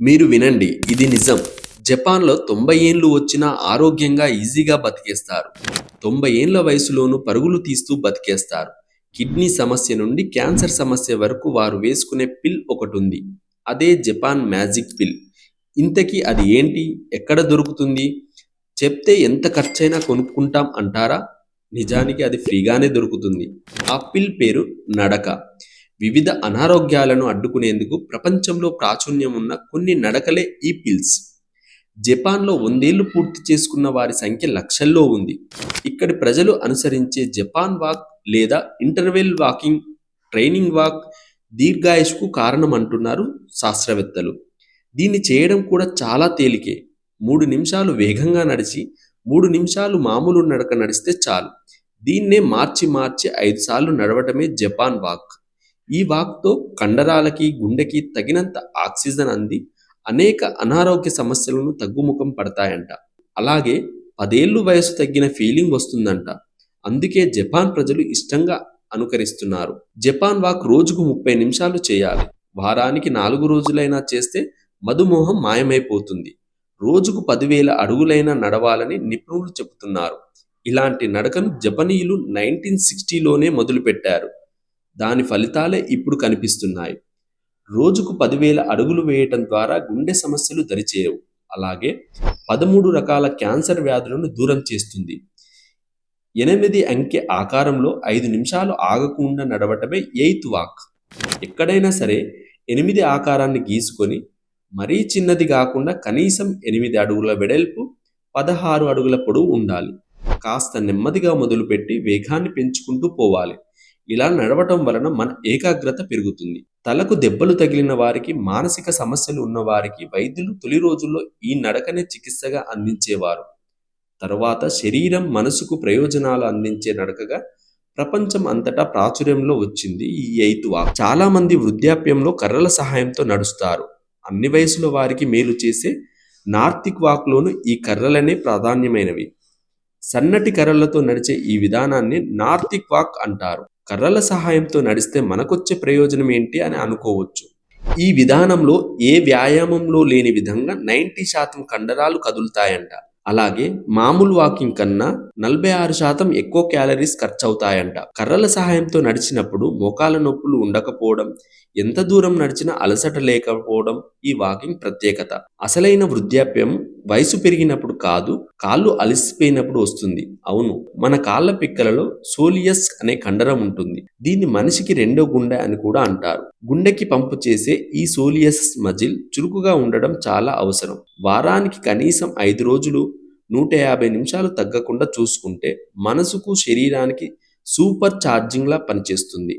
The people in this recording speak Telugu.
మీరు వినండి ఇది నిజం. జపాన్లో తొంభై ఏండ్లు వచ్చినా ఆరోగ్యంగా ఈజీగా బతికేస్తారు. తొంభై ఏండ్ల వయసులోనూ పరుగులు తీస్తూ బతికేస్తారు. కిడ్నీ సమస్య నుండి క్యాన్సర్ సమస్య వరకు వారు వేసుకునే పిల్ ఒకటి ఉంది అదే జపాన్ మ్యాజిక్ పిల్. ఇంతకీ అది ఏంటి? ఎక్కడ దొరుకుతుంది? చెప్తే ఎంత ఖర్చైనా కొనుక్కుంటాం అంటారా? నిజానికి అది ఫ్రీగానే దొరుకుతుంది. ఆ పిల్ పేరు నడక. వివిధ అనారోగ్యాలను అడ్డుకునేందుకు ప్రపంచంలో ప్రాచుర్యం ఉన్న కొన్ని నడకలే ఈ పిల్స్. జపాన్లో వందేళ్ళు పూర్తి చేసుకున్న వారి సంఖ్య లక్షల్లో ఉంది. ఇక్కడి ప్రజలు అనుసరించే జపాన్ వాక్ లేదా ఇంటర్వెల్ వాకింగ్ ట్రైనింగ్ వాక్ దీర్ఘాయుష్కు కారణం అంటున్నారు శాస్త్రవేత్తలు. దీన్ని చేయడం కూడా చాలా తేలికే. మూడు నిమిషాలు వేగంగా నడిచి మూడు నిమిషాలు మామూలు నడక నడిస్తే చాలు. దీన్నే మార్చి మార్చి ఐదు సార్లు నడవటమే జపాన్ వాక్. ఈ వాక్తో కండరాలకి గుండెకి తగినంత ఆక్సిజన్ అంది. అనేక అనారోగ్య సమస్యలను తగ్గుముఖం పడతాయంట. అలాగే పదేళ్ళు వయసు తగ్గిన ఫీలింగ్ వస్తుందంట. అందుకే జపాన్ ప్రజలు ఇష్టంగా అనుకరిస్తున్నారు. జపాన్ వాక్ రోజుకు ముప్పై నిమిషాలు చేయాలి. వారానికి నాలుగు రోజులైనా చేస్తే మధుమోహం మాయమైపోతుంది. రోజుకు పదివేల అడుగులైనా నడవాలని నిపుణులు చెబుతున్నారు. ఇలాంటి నడకను జపనీయులు నైన్టీన్ సిక్స్టీలోనే మొదలుపెట్టారు. దాని ఫలితాలే ఇప్పుడు కనిపిస్తున్నాయి. రోజుకు పదివేల అడుగులు వేయటం ద్వారా గుండె సమస్యలు దరిచేయవు. అలాగే పదమూడు రకాల క్యాన్సర్ వ్యాధులను దూరం చేస్తుంది. ఎనిమిది అంకె ఆకారంలో ఐదు నిమిషాలు ఆగకుండా నడవటమే ఎయిత్ వాక్. ఎక్కడైనా సరే ఎనిమిది ఆకారాన్ని గీసుకొని మరీ చిన్నది కాకుండా కనీసం ఎనిమిది అడుగుల వెడల్పు పదహారు అడుగుల పొడవు ఉండాలి. కాస్త నెమ్మదిగా మొదలుపెట్టి వేగాన్ని పెంచుకుంటూ పోవాలి. ఇలా నడవటం వలన మన ఏకాగ్రత పెరుగుతుంది. తలకు దెబ్బలు తగిలిన వారికి మానసిక సమస్యలు ఉన్నవారికి వైద్యులు తొలి రోజుల్లో ఈ నడకనే చికిత్సగా అందించేవారు. తరువాత శరీరం మనసుకు ప్రయోజనాలు అందించే నడకగా ప్రపంచం అంతటా ప్రాచుర్యంలో వచ్చింది ఈ ఎయిత్ వాక్. చాలా మంది వృద్ధాప్యంలో కర్రల సహాయంతో నడుస్తారు. అన్ని వయసుల వారికి మేలు చేసే నార్తిక్ వాక్లోను ఈ కర్రలనే ప్రాధాన్యమైనవి. సన్నటి కర్రలతో నడిచే ఈ విధానాన్ని నార్తిక్ వాక్ అంటారు. కర్రల సహాయంతో నడిస్తే మనకొచ్చే ప్రయోజనం ఏంటి అని అనుకోవచ్చు. ఈ విధానంలో ఏ వ్యాయామంలో లేని విధంగా నైంటీ శాతం కండరాలు కదులుతాయంట. అలాగే మామూలు వాకింగ్ కన్నా నలభై ఆరు శాతం ఎక్కువ క్యాలరీస్ ఖర్చు అవుతాయంట కర్రల సహాయంతో నడిచినప్పుడు మోకాల నొప్పులు ఉండకపోవడం ఎంత దూరం నడిచినా అలసట లేకపోవడం ఈ వాకింగ్ ప్రత్యేకత. అసలైన వృద్ధాప్యం వయసు పెరిగినప్పుడు కాదు కాళ్ళు అలసిపోయినప్పుడు వస్తుంది. అవును మన కాళ్ళ పిక్కలలో సోలియస్ అనే కండరం ఉంటుంది. దీన్ని మనిషికి రెండో గుండె అని కూడా అంటారు. గుండెకి పంపు చేసే ఈ సోలియస్ మజిల్ చురుకుగా ఉండడం చాలా అవసరం. వారానికి కనీసం ఐదు రోజులు నూట యాభై నిమిషాలు తగ్గకుండా చూసుకుంటే మనసుకు శరీరానికి సూపర్ ఛార్జింగ్లా పనిచేస్తుంది.